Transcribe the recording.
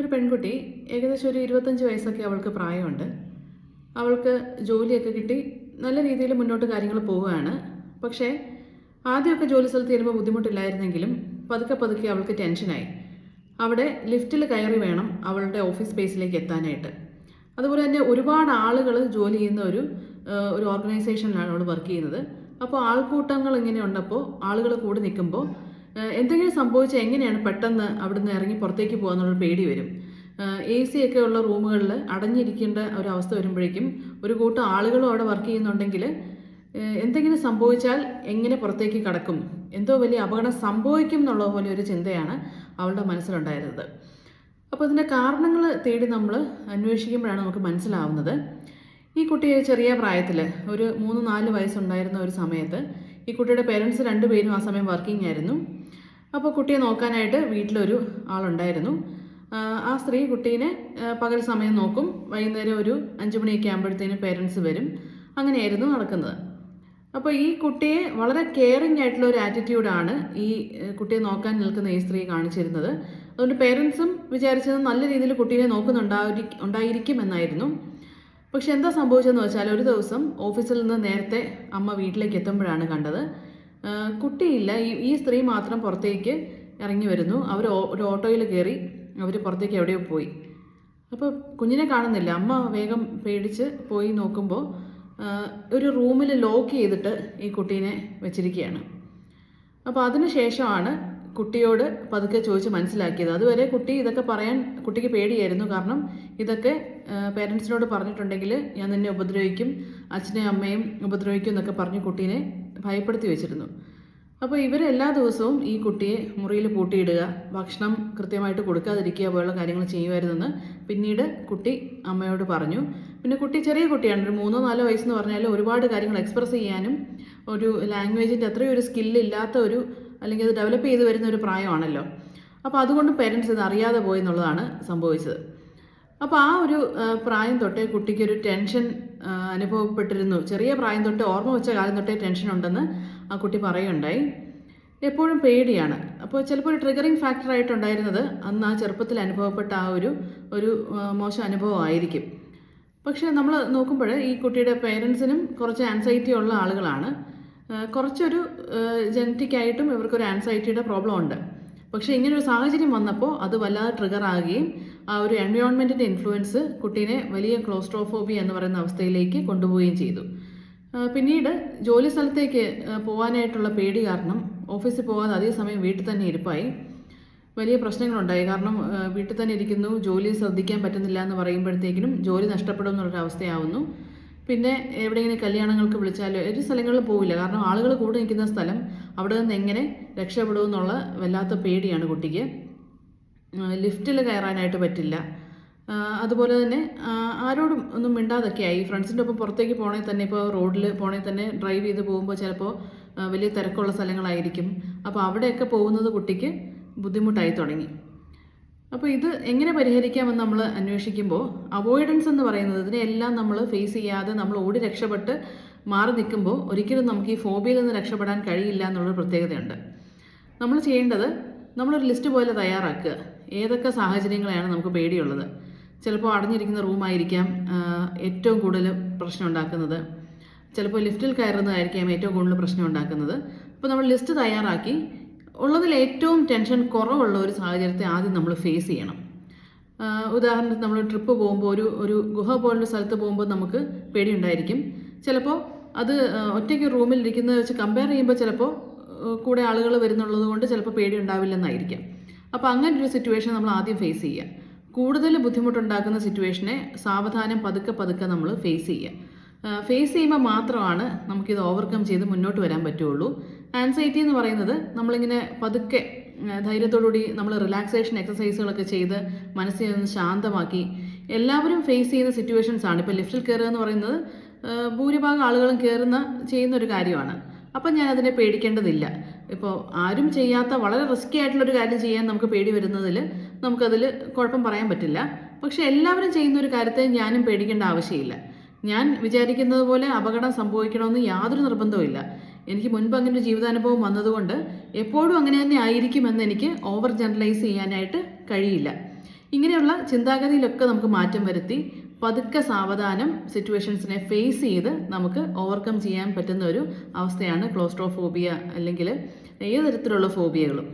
ഒരു പെൺകുട്ടി ഏകദേശം ഒരു ഇരുപത്തഞ്ച് വയസ്സൊക്കെ അവൾക്ക് പ്രായമുണ്ട്. അവൾക്ക് ജോലിയൊക്കെ കിട്ടി. നല്ല രീതിയിൽ മുന്നോട്ട് കാര്യങ്ങൾ പോവുകയാണ്. പക്ഷേ ആദ്യമൊക്കെ ജോലി സ്ഥലത്ത് ചെല്ലുമ്പോൾ ബുദ്ധിമുട്ടില്ലായിരുന്നെങ്കിലും പതുക്കെ പതുക്കെ അവൾക്ക് ടെൻഷനായി. അവിടെ ലിഫ്റ്റിൽ കയറി വേണം അവളുടെ ഓഫീസ് സ്പേസിലേക്ക് എത്താനായിട്ട്. അതുപോലെ തന്നെ ഒരുപാട് ആളുകൾ ജോലി ചെയ്യുന്ന ഒരു ഒരു ഓർഗനൈസേഷനിലാണ് അവൾ വർക്ക് ചെയ്യുന്നത്. അപ്പോൾ ആൾക്കൂട്ടങ്ങൾ ഇങ്ങനെ ഉണ്ടപ്പോൾ ആളുകൾ കൂടി നിൽക്കുമ്പോൾ എന്തെങ്കിലും സംഭവിച്ചാൽ എങ്ങനെയാണ് പെട്ടെന്ന് അവിടുന്ന് ഇറങ്ങി പുറത്തേക്ക് പോകാന്നുള്ള പേടി വരും. എ സി ഒക്കെ ഉള്ള റൂമുകളിൽ അടഞ്ഞിരിക്കേണ്ട ഒരു അവസ്ഥ വരുമ്പോഴേക്കും ഒരു കൂട്ടം ആളുകളും അവിടെ വർക്ക് ചെയ്യുന്നുണ്ടെങ്കിൽ എന്തെങ്കിലും സംഭവിച്ചാൽ എങ്ങനെ പുറത്തേക്ക് കടക്കും? എന്തോ വലിയ അപകടം സംഭവിക്കും എന്നുള്ള പോലെ ഒരു ചിന്തയാണ് അവളുടെ മനസ്സിലുണ്ടായിരുന്നത്. അപ്പോൾ ഇതിന്റെ കാരണങ്ങൾ തേടി നമ്മൾ അന്വേഷിക്കുമ്പോഴാണ് നമുക്ക് മനസ്സിലാവുന്നത്. ഈ കുട്ടിയെ ചെറിയ പ്രായത്തിൽ ഒരു മൂന്ന് നാല് വയസ്സുണ്ടായിരുന്ന ഒരു സമയത്ത് ഈ കുട്ടിയുടെ പേരൻസ് രണ്ടുപേരും ആ സമയം വർക്കിംഗ് ആയിരുന്നു. അപ്പോൾ കുട്ടിയെ നോക്കാനായിട്ട് വീട്ടിലൊരു ആളുണ്ടായിരുന്നു. ആ, സ്ത്രീ കുട്ടീനെ പകൽ സമയം നോക്കും. വൈകുന്നേരം ഒരു അഞ്ച് മണിയൊക്കെ ആകുമ്പോഴത്തേന് പേരൻസ് വരും. അങ്ങനെയായിരുന്നു നടക്കുന്നത്. അപ്പോൾ ഈ കുട്ടിയെ വളരെ കെയറിങ് ആയിട്ടുള്ള ഒരു ആറ്റിറ്റ്യൂഡാണ് ഈ കുട്ടിയെ നോക്കാൻ നിൽക്കുന്ന ഈ സ്ത്രീ കാണിച്ചിരുന്നത്. അതുകൊണ്ട് പേരൻസും വിചാരിച്ചത് നല്ല രീതിയിൽ കുട്ടീനെ നോക്കുന്നുണ്ടായി ഉണ്ടായിരിക്കും എന്നായിരുന്നു. പക്ഷെ എന്താ സംഭവിച്ചതെന്ന് വെച്ചാൽ ഒരു ദിവസം ഓഫീസിൽ നിന്ന് നേരത്തെ അമ്മ വീട്ടിലേക്ക് എത്തുമ്പോഴാണ് കണ്ടത്. കുട്ടിയില്ല. ഈ സ്ത്രീ മാത്രം പുറത്തേക്ക് ഇറങ്ങി വരുന്നു. അവർ ഒരു ഓട്ടോയിൽ കയറി അവർ പുറത്തേക്ക് എവിടെയോ പോയി. അപ്പോൾ കുഞ്ഞിനെ കാണുന്നില്ല. അമ്മ വേഗം പേടിച്ച് പോയി നോക്കുമ്പോൾ ഒരു റൂമിൽ ലോക്ക് ചെയ്തിട്ട് ഈ കുട്ടീനെ വെച്ചിരിക്കുകയാണ്. അപ്പോൾ അതിന് ശേഷമാണ് കുട്ടിയോട് പതുക്കെ ചോദിച്ച് മനസ്സിലാക്കിയത്. അതുവരെ കുട്ടി ഇതൊക്കെ പറയാൻ കുട്ടിക്ക് പേടിയായിരുന്നു. കാരണം ഇതൊക്കെ പേരൻസിനോട് പറഞ്ഞിട്ടുണ്ടെങ്കിൽ ഞാൻ നിന്നെ ഉപദ്രവിക്കും അച്ഛനെയും അമ്മയും ഉപദ്രവിക്കും എന്നൊക്കെ പറഞ്ഞ് കുട്ടീനെ ഭയപ്പെടുത്തി വെച്ചിരുന്നു. അപ്പോൾ ഇവർ എല്ലാ ദിവസവും ഈ കുട്ടിയെ മുറിയിൽ പൂട്ടിയിടുക ഭക്ഷണം കൃത്യമായിട്ട് കൊടുക്കാതിരിക്കുക പോലുള്ള കാര്യങ്ങൾ ചെയ്യുമായിരുന്നെന്ന് പിന്നീട് കുട്ടി അമ്മയോട് പറഞ്ഞു. പിന്നെ കുട്ടി ചെറിയ കുട്ടിയാണ് ഒരു മൂന്നോ നാലോ വയസ്സെന്ന് പറഞ്ഞാൽ ഒരുപാട് കാര്യങ്ങൾ എക്സ്പ്രസ് ചെയ്യാനും ഒരു ലാംഗ്വേജിന്റെ അത്രയും ഒരു സ്കില്ല് ഇല്ലാത്ത ഒരു അല്ലെങ്കിൽ അത് ഡെവലപ്പ് ചെയ്ത് വരുന്ന ഒരു പ്രായമാണല്ലോ. അപ്പോൾ അതുകൊണ്ട് പേരൻസ് ഇത് അറിയാതെ പോയി എന്നുള്ളതാണ് സംഭവിച്ചത്. അപ്പോൾ ആ ഒരു പ്രായം തൊട്ടേ കുട്ടിക്ക് ഒരു ടെൻഷൻ അനുഭവപ്പെട്ടിരുന്നു. ചെറിയ പ്രായം തൊട്ട് ഓർമ്മ വെച്ച കാലം തൊട്ടേ ടെൻഷൻ ഉണ്ടെന്ന് ആ കുട്ടി പറയുണ്ടായി എപ്പോഴും പേടിയാണ്. അപ്പോൾ ചിലപ്പോൾ ഒരു ട്രിഗറിങ് ഫാക്ടർ ആയിട്ടുണ്ടായിരുന്നത് അന്ന് ആ ചെറുപ്പത്തിൽ അനുഭവപ്പെട്ട ആ ഒരു ഒരു മോശം അനുഭവമായിരിക്കും പക്ഷേ നമ്മൾ നോക്കുമ്പോൾ ഈ കുട്ടിയുടെ പേരൻസിനും കുറച്ച് ആൻസൈറ്റി ഉള്ള ആളുകളാണ്. കുറച്ചൊരു ജനറ്റിക്കായിട്ടും ഇവർക്കൊരു ആൻസൈറ്റിയുടെ പ്രോബ്ലം ഉണ്ട്. പക്ഷേ ഇങ്ങനൊരു സാഹചര്യം വന്നപ്പോൾ അത് വല്ലാതെ ട്രിഗർ ആകുകയും ആ ഒരു എൻവയോൺമെന്റിന്റെ ഇൻഫ്ലുവൻസ് കുട്ടീനെ വലിയ ക്ലോസ്ട്രോഫോബി എന്ന് പറയുന്ന അവസ്ഥയിലേക്ക് കൊണ്ടുപോവുകയും ചെയ്തു. പിന്നീട് ജോലി സ്ഥലത്തേക്ക് പോകാനായിട്ടുള്ള പേടി കാരണം ഓഫീസിൽ പോകാതെ അതേ സമയം വീട്ടിൽ തന്നെ ഇരിപ്പായി. വലിയ പ്രശ്നങ്ങളുണ്ടായി. കാരണം വീട്ടിൽ തന്നെ ഇരിക്കുന്നു ജോലി ശ്രദ്ധിക്കാൻ പറ്റുന്നില്ല എന്ന് പറയുമ്പോഴത്തേക്കിനും ജോലി നഷ്ടപ്പെടും എന്നുള്ളൊരു അവസ്ഥയാവുന്നു. പിന്നെ എവിടെയെങ്കിലും കല്യാണങ്ങൾക്ക് വിളിച്ചാലോ ഒരു സ്ഥലങ്ങളിൽ പോവില്ല. കാരണം ആളുകൾ കൂടി നിൽക്കുന്ന സ്ഥലം അവിടെ നിന്ന് എങ്ങനെ രക്ഷപ്പെടുമെന്നുള്ള വല്ലാത്ത പേടിയാണ് കുട്ടിക്ക്. ലിഫ്റ്റിൽ കയറാനായിട്ട് പറ്റില്ല. അതുപോലെ തന്നെ ആരോടും ഒന്നും മിണ്ടാതൊക്കെയായി ഫ്രണ്ട്സിന്റെ ഒപ്പം പുറത്തേക്ക് പോകണമെങ്കിൽ തന്നെ ഇപ്പോൾ റോഡിൽ പോകണമെങ്കിൽ തന്നെ ഡ്രൈവ് ചെയ്ത് പോകുമ്പോൾ ചിലപ്പോൾ വലിയ തിരക്കുള്ള സ്ഥലങ്ങളായിരിക്കും. അപ്പോൾ അവിടെയൊക്കെ പോകുന്നത് കുട്ടിക്ക് ബുദ്ധിമുട്ടായി തുടങ്ങി. അപ്പോൾ ഇത് എങ്ങനെ പരിഹരിക്കാമെന്ന് നമ്മൾ അന്വേഷിക്കുമ്പോൾ അവോയ്ഡൻസ് എന്ന് പറയുന്നത് ഇതിനെല്ലാം നമ്മൾ ഫേസ് ചെയ്യാതെ നമ്മൾ ഓടി രക്ഷപ്പെട്ട് മാറി നിൽക്കുമ്പോൾ ഒരിക്കലും നമുക്ക് ഈ ഫോബിയിൽ നിന്ന് രക്ഷപ്പെടാൻ കഴിയില്ല എന്നുള്ളൊരു പ്രത്യേകതയുണ്ട്. നമ്മൾ ചെയ്യേണ്ടത് നമ്മളൊരു ലിസ്റ്റ് പോലെ തയ്യാറാക്കുക. ഏതൊക്കെ സാഹചര്യങ്ങളെയാണ് നമുക്ക് പേടിയുള്ളത്? ചിലപ്പോൾ അടഞ്ഞിരിക്കുന്ന റൂമായിരിക്കാം ഏറ്റവും കൂടുതൽ പ്രശ്നം ഉണ്ടാക്കുന്നത്. ചിലപ്പോൾ ലിഫ്റ്റിൽ കയറുന്നതായിരിക്കാം ഏറ്റവും കൂടുതൽ പ്രശ്നം ഉണ്ടാക്കുന്നത്. അപ്പോൾ നമ്മൾ ലിസ്റ്റ് തയ്യാറാക്കി ഉള്ളതിൽ ഏറ്റവും ടെൻഷൻ കുറവുള്ള ഒരു സാഹചര്യത്തെ ആദ്യം നമ്മൾ ഫേസ് ചെയ്യണം. ഉദാഹരണത്തിന് നമ്മൾ ട്രിപ്പ് പോകുമ്പോൾ ഒരു ഒരു ഗുഹ പോലുള്ള സ്ഥലത്ത് പോകുമ്പോൾ നമുക്ക് പേടിയുണ്ടായിരിക്കും. ചിലപ്പോൾ അത് ഒറ്റയ്ക്ക് റൂമിൽ ഇരിക്കുന്നത് വെച്ച് കമ്പയർ ചെയ്യുമ്പോൾ ചിലപ്പോൾ കൂടെ ആളുകൾ വരുന്നുള്ളത് കൊണ്ട് ചിലപ്പോൾ പേടി ഉണ്ടാവില്ലെന്നായിരിക്കാം അപ്പോൾ അങ്ങനെ ഒരു സിറ്റുവേഷൻ നമ്മൾ ആദ്യം ഫേസ് ചെയ്യുക. കൂടുതൽ ബുദ്ധിമുട്ടുണ്ടാക്കുന്ന സിറ്റുവേഷനെ സാവധാനം പതുക്കെ പതുക്കെ നമ്മൾ ഫേസ് ചെയ്യുക. ഫേസ് ചെയ്യുമ്പോൾ മാത്രമാണ് നമുക്കിത് ഓവർകം ചെയ്ത് മുന്നോട്ട് വരാൻ പറ്റുള്ളൂ. ആൻസൈറ്റി എന്ന് പറയുന്നത് നമ്മളിങ്ങനെ പതുക്കെ ധൈര്യത്തോടുകൂടി നമ്മൾ റിലാക്സേഷൻ എക്സസൈസുകളൊക്കെ ചെയ്ത് മനസ്സിനെ ഒന്ന് ശാന്തമാക്കി എല്ലാവരും ഫേസ് ചെയ്യുന്ന സിറ്റുവേഷൻസ് ആണ്. ഇപ്പോൾ ലിഫ്റ്റിൽ കയറുക എന്ന് പറയുന്നത് ഭൂരിഭാഗം ആളുകളും കയറുന്ന ചെയ്യുന്ന ഒരു കാര്യമാണ്. അപ്പം ഞാൻ അതിനെ പേടിക്കേണ്ടതില്ല. ഇപ്പോൾ ആരും ചെയ്യാത്ത വളരെ റിസ്ക്കി ആയിട്ടുള്ളൊരു കാര്യം ചെയ്യാൻ നമുക്ക് പേടി വരുന്നതിൽ നമുക്കതിൽ കുഴപ്പം പറയാൻ പറ്റില്ല. പക്ഷെ എല്ലാവരും ചെയ്യുന്ന ഒരു കാര്യത്തെ ഞാനും പേടിക്കേണ്ട ആവശ്യമില്ല. ഞാൻ വിചാരിക്കുന്നത് പോലെ അപകടം സംഭവിക്കണമെന്ന് യാതൊരു നിർബന്ധവുമില്ല. എനിക്ക് മുൻപ് അങ്ങനെ ഒരു ജീവിതാനുഭവം വന്നതുകൊണ്ട് എപ്പോഴും അങ്ങനെ തന്നെ ആയിരിക്കുമെന്ന് എനിക്ക് ഓവർ ജനറലൈസ് ചെയ്യാനായിട്ട് കഴിയില്ല. ഇങ്ങനെയുള്ള ചിന്താഗതിയിലൊക്കെ നമുക്ക് മാറ്റം വരുത്തി പതുക്കെ സാവധാനം സിറ്റുവേഷൻസിനെ ഫേസ് ചെയ്ത് നമുക്ക് ഓവർകം ചെയ്യാൻ പറ്റുന്ന ഒരു അവസ്ഥയാണ് ക്ലോസ്ട്രോഫോബിയ അല്ലെങ്കിൽ ഏത് തരത്തിലുള്ള ഫോബിയകളും.